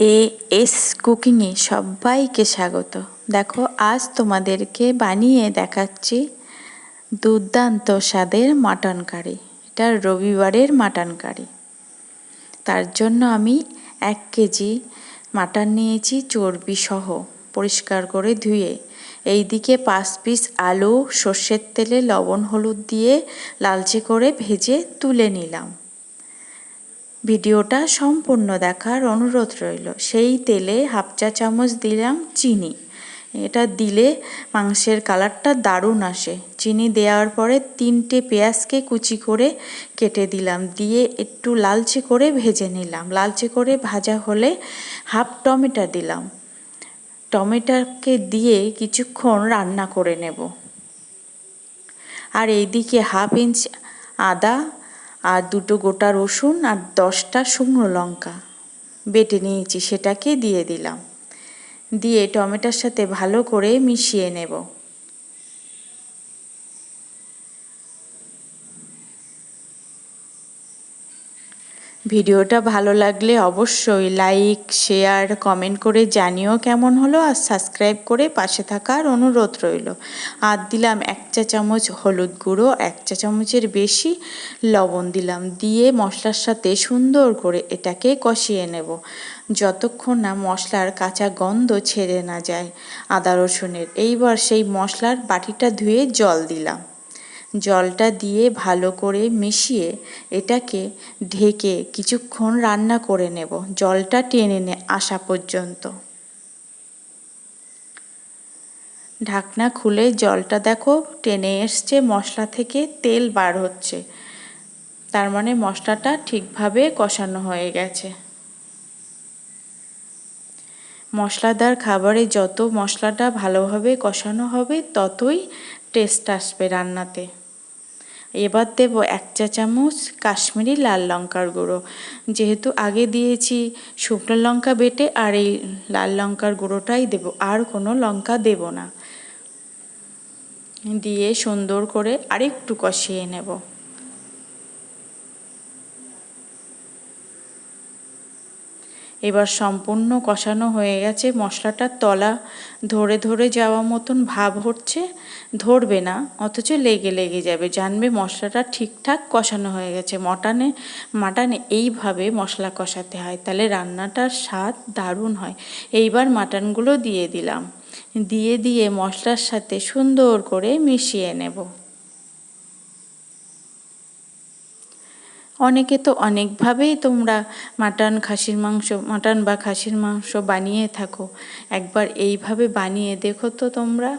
A S কুকিংয়ে সবাইকে স্বাগত। দেখো, আজ তোমাদেরকে বানিয়ে দেখাচ্ছি দুর্দান্ত স্বাদের মাটন কারি। এটা রবিবারের মাটন কারি। তার জন্য আমি এক কেজি মাটন নিয়েছি চর্বি সহ পরিষ্কার করে ধুয়ে। এইদিকে পাঁচ পিস আলু, সর্ষের তেলে লবণ হলুদ দিয়ে লালচে করে ভেজে তুলে নিলাম। ভিডিওটা সম্পূর্ণ দেখার অনুরোধ রইল। সেই তেলে হাফ চা চামচ দিলাম চিনি। এটা দিলে মাংসের কালারটা দারুণ আসে। চিনি দেওয়ার পরে তিনটে পেঁয়াজকে কুচি করে কেটে দিলাম। দিয়ে একটু লালচে করে ভেজে নিলাম। লালচে করে ভাজা হলে হাফ টমেটো দিলাম। টমেটোকে দিয়ে কিছুক্ষণ রান্না করে নেব। আর এইদিকে হাফ ইঞ্চ আদা আর দুটো গোটা রসুন আর দশটা শুকনো লঙ্কা। বেটে নিয়েছি, সেটাকে দিয়ে দিলাম। দিয়ে টমেটোর সাথে ভালো করে মিশিয়ে নেব। ভিডিওটা ভালো লাগলে অবশ্যই লাইক, শেয়ার, কমেন্ট করে জানিও কেমন হলো আর সাবস্ক্রাইব করে পাশে থাকার অনুরোধ রইল। আর দিলাম এক চা চামচ হলুদ গুঁড়ো, এক চা চামচের বেশি লবণ দিলাম দিয়ে মশলার সাথে সুন্দর করে এটাকে কষিয়ে নেব। যতক্ষণ না মশলার কাঁচা গন্ধ ছেড়ে না যায়, আদা রসুনের। এইবার সেই মশলার বাটিটা ধুয়ে জল দিলাম। জলটা দিয়ে ভালো করে মিশিয়ে এটাকে ঢেকে কিছুক্ষণ রান্না করে নেব। জলটা টেনে নে আসা পর্যন্ত। ঢাকনা খুলে জলটা দেখো টেনে এসছে, মশলা থেকে তেল বার হচ্ছে। তার মানে মশলাটা ঠিকভাবে কষানো হয়ে গেছে। মশলাদার খাবারে যত মশলাটা ভালোভাবে কষানো হবে, ততই টেস্ট আসবে রান্নাতে। এবার দেব এক চা চামচ কাশ্মীরি লাল লঙ্কার গুঁড়ো। যেহেতু আগে দিয়েছি শুকনো লঙ্কা বেটে আর এই লাল লঙ্কার গুঁড়োটাই দেব, আর কোনো লঙ্কা দেব না। দিয়ে সুন্দর করে আরেকটু কষিয়ে নেব। এবার সম্পূর্ণ কষানো হয়ে গেছে মশলাটার তলা ধরে ধরে যাওয়া মতন ভাব হচ্ছে, ধরবে না, অথচ লেগে লেগে যাবে। জানবে মশলাটা ঠিকঠাক কষানো হয়ে গেছে। মটনে, মাটনে এইভাবে মশলা কষাতে হয়। তাহলে রান্নাটার স্বাদ দারুণ হয়। এইবার মাটনগুলো দিয়ে দিলাম। দিয়ে দিয়ে মশলার সাথে সুন্দর করে মিশিয়ে নেব। অনেকে তো অনেকভাবেই তোমরা মাটন, খাসির মাংস, মাটন বা খাসির মাংস বানিয়ে থাকো। একবার এইভাবে বানিয়ে দেখো তো তোমরা।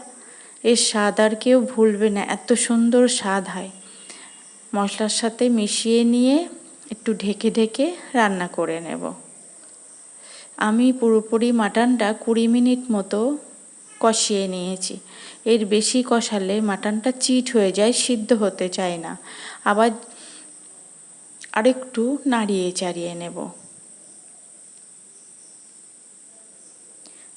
এর স্বাদ আর কেউ ভুলবে না, এত সুন্দর স্বাদ হয়। মশলার সাথে মিশিয়ে নিয়ে একটু ঢেকে ঢেকে রান্না করে নেব। আমি পুরোপুরি মাটনটা কুড়ি মিনিট মতো কষিয়ে নিয়েছি। এর বেশি কষালে মাটনটা চিট হয়ে যায়, সিদ্ধ হতে চায় না। আবার আরেকটু নাড়িয়ে চাড়িয়ে নেব।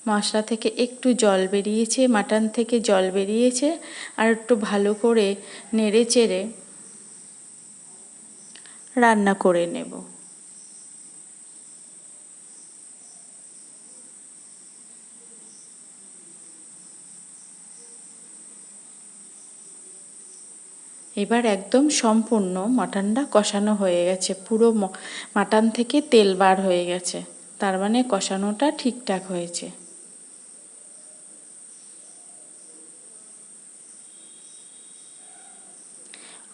মশলা থেকে একটু জল বেরিয়েছে, মাটন থেকে জল বেরিয়েছে, আর একটু ভালো করে নেড়ে চেড়ে রান্না করে নেব। এবার একদম সম্পূর্ণ মাটনটা কষানো হয়ে গেছে। পুরো মাটন থেকে তেল বার হয়ে গেছে। তার মানে কষানোটা ঠিকঠাক হয়েছে।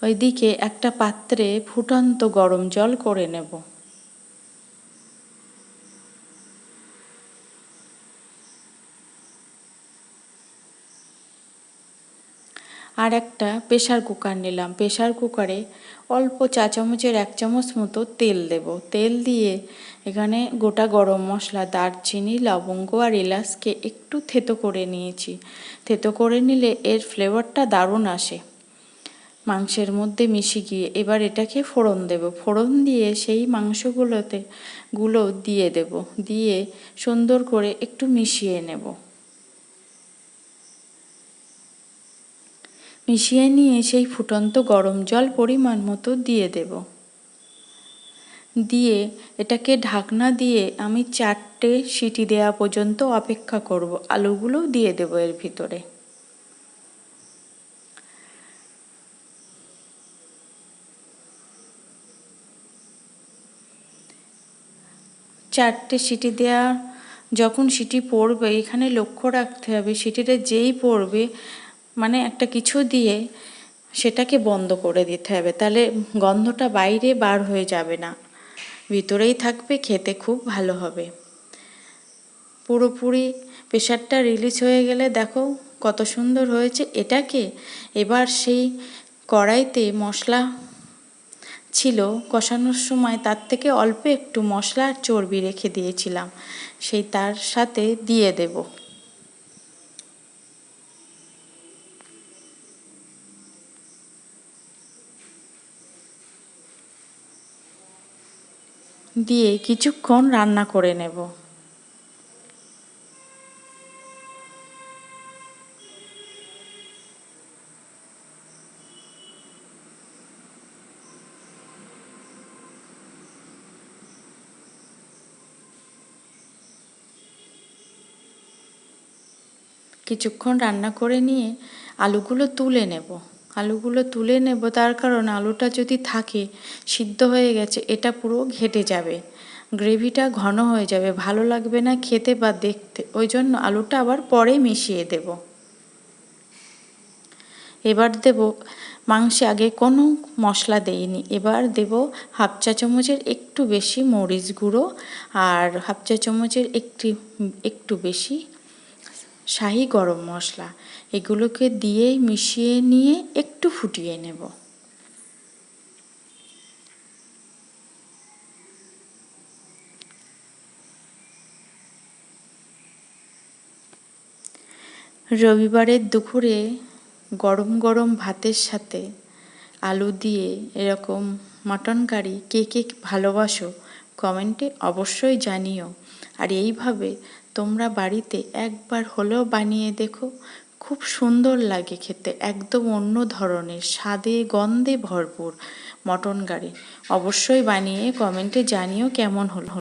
ওইদিকে একটা পাত্রে ফুটন্ত গরম জল করে নেব। আর একটা প্রেশার কুকার নিলাম। প্রেশার কুকারে অল্প চা চামচের এক চামচ মতো তেল দেব। তেল দিয়ে এখানে গোটা গরম মশলা, দারচিনি, লবঙ্গ আর এলাচকে একটু থেতো করে নিয়েছি। থেতো করে নিলে এর ফ্লেভারটা দারুণ আসে। মাংসের মধ্যে মিশে গিয়ে এবার এটাকে ফোড়ন দেব। ফোড়ন দিয়ে সেই মাংসগুলোতে গুলো দিয়ে দেব। দিয়ে সুন্দর করে একটু মিশিয়ে নেব। মিশিয়ে নিয়ে সেই ফুটন্ত গরম জল পরিমাণ মতো দিয়ে দেব। দিয়ে এটাকে ঢাকনা দিয়ে আমি চারটে সিটি দেওয়া পর্যন্ত অপেক্ষা করব, আলুগুলো দিয়ে দেবো এর ভিতরে। চারটে সিটি দেওয়া যখন সিটি পড়বে, এখানে লক্ষ্য রাখতে হবে সিটিটা যেই পড়বে মানে একটা কিছু দিয়ে সেটাকে বন্ধ করে দিতে হবে। তাহলে গন্ধটা বাইরে বার হয়ে যাবে না। ভিতরেই থাকবে, খেতে খুব ভালো হবে। পুরোপুরি প্রেশারটা রিলিজ হয়ে গেলে দেখো কত সুন্দর হয়েছে। এটাকে এবার সেই কড়াইতে মশলা ছিল কষানোর সময় তার থেকে অল্প একটু মশলা আর চর্বি রেখে দিয়েছিলাম। সেই তার সাথে দিয়ে দেব। দিয়ে কিছুক্ষণ রান্না করে নেব। কিছুক্ষণ রান্না করে নিয়ে আলুগুলো তুলে নেব। আলুগুলো তুলে নেব, তার কারণ আলুটা যদি থাকে, সিদ্ধ হয়ে গেছে, এটা পুরো ঘেটে যাবে। গ্রেভিটা ঘন হয়ে যাবে, ভালো লাগবে না খেতে বা দেখতে। ওই জন্য আলুটা আবার পরে মিশিয়ে দেব। এবার দেব মাংসে, আগে কোনো মশলা দেইনি, এবার দেব হাফ চা চামচের একটু বেশি মরিচ গুঁড়ো আর হাফ চা চামচের একটি, একটু বেশি শাহি গরম মশলা। এগুলোকে দিয়েই মিশিয়ে নিয়ে একটু ফুটিয়ে নেব। রবিবারের দুপুরে গরম গরম ভাতের সাথে আলু দিয়ে এরকম মাটন কারি কে কে ভালোবাসো, কমেন্টে অবশ্যই জানিও। আর এইভাবে তোমরা বাড়িতে একবার হলেও বানিয়ে দেখো। খুব সুন্দর লাগে খেতে, একদম অন্য ধরনের, স্বাদে, গন্ধে ভরপুর মটন গাড়ি। অবশ্যই বানিয়ে কমেন্টে জানিও কেমন হলো।